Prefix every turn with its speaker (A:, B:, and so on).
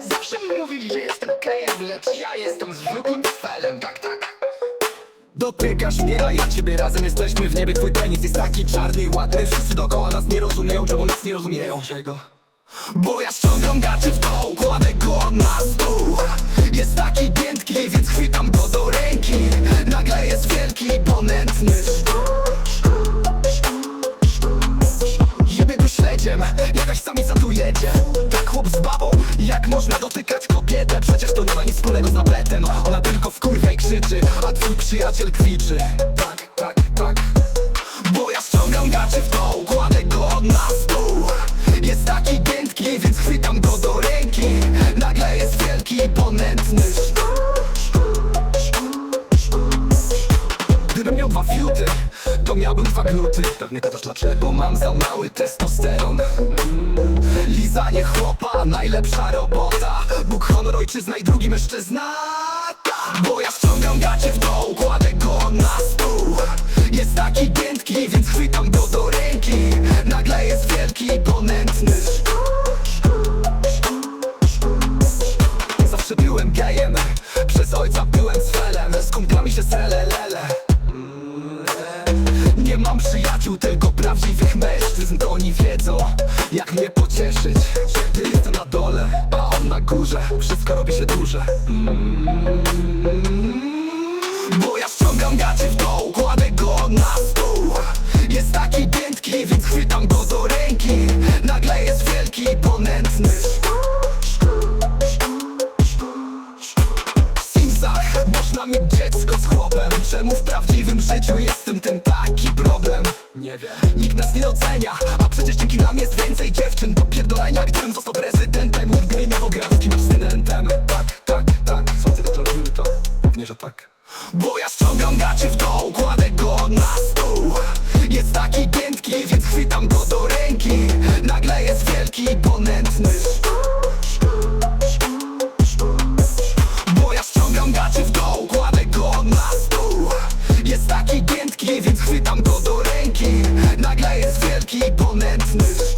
A: Zawsze mi mówili, że jestem klejem, lecz ja jestem zwykłym felem, tak, tak.
B: Dotykasz mnie, a ja ciebie razem jesteśmy w niebie. Twój penis jest taki czarny i ładny. Wszyscy dookoła nas nie rozumieją, czemu nas nie rozumieją. Czego? Bo ja ściągam gaczy w dół, kładę go na stół Jest taki giętki, więc chwytam go do ręki. Nagle jest wielki, ponętny Jebie go śledziem, jakaś samica tu jedzie chłop z babą, jak można dotykać kobietę? Przecież to nie ma nic wspólnego z napletem Ona tylko w kurwę i krzyczy, a twój przyjaciel kwiczy. Tak, tak, tak. Bo ja ściągam gaczy w dół, kładę go na stół Jest taki giętki, więc chwytam go do ręki. Nagle jest wielki, ponętny Gdybym miał dwa fiuty, to miałbym dwa gluty Pewnie pytasz dlaczego mam za mały testosteron. Lizanie najlepsza robota. Bóg, honor, ojczyzna i drugi mężczyzna. Bo ja ściągam gacie w dół, kładę go na stół. Jest taki giętki, więc chwytam go do ręki. Nagle jest wielki, ponętny Zawsze byłem gejem, przez ojca byłem z felem Z kumplami się strelelele nie mam przyjaciół, tylko prawdziwych mężczyzn. To oni wiedzą, jak mnie górze Wszystko robi się duże. Bo ja ściągam gacie w dół, kładę go na stół. Jest taki giętki, więc chwytam go do ręki. Nagle jest wielki, ponętny. W Simsach można mieć dziecko z chłopem. Czemu w prawdziwym życiu jestem ten taki problem? Nie wiem. Nikt nas nie ocenia, a przecież dzięki nam jest więcej dziewczyn. Do pierdolenia, gdybym został prezydentem Pewnie, że tak. Bo ja ściągam gacie w dół, kładę go na stół. Jest taki giętki, więc chwytam go do ręki. Nagle jest wielki, ponętny bo ja ściągam gacie w dół, kładę go na stół. Jest taki giętki, więc chwytam go do ręki. Nagle jest wielki, ponętny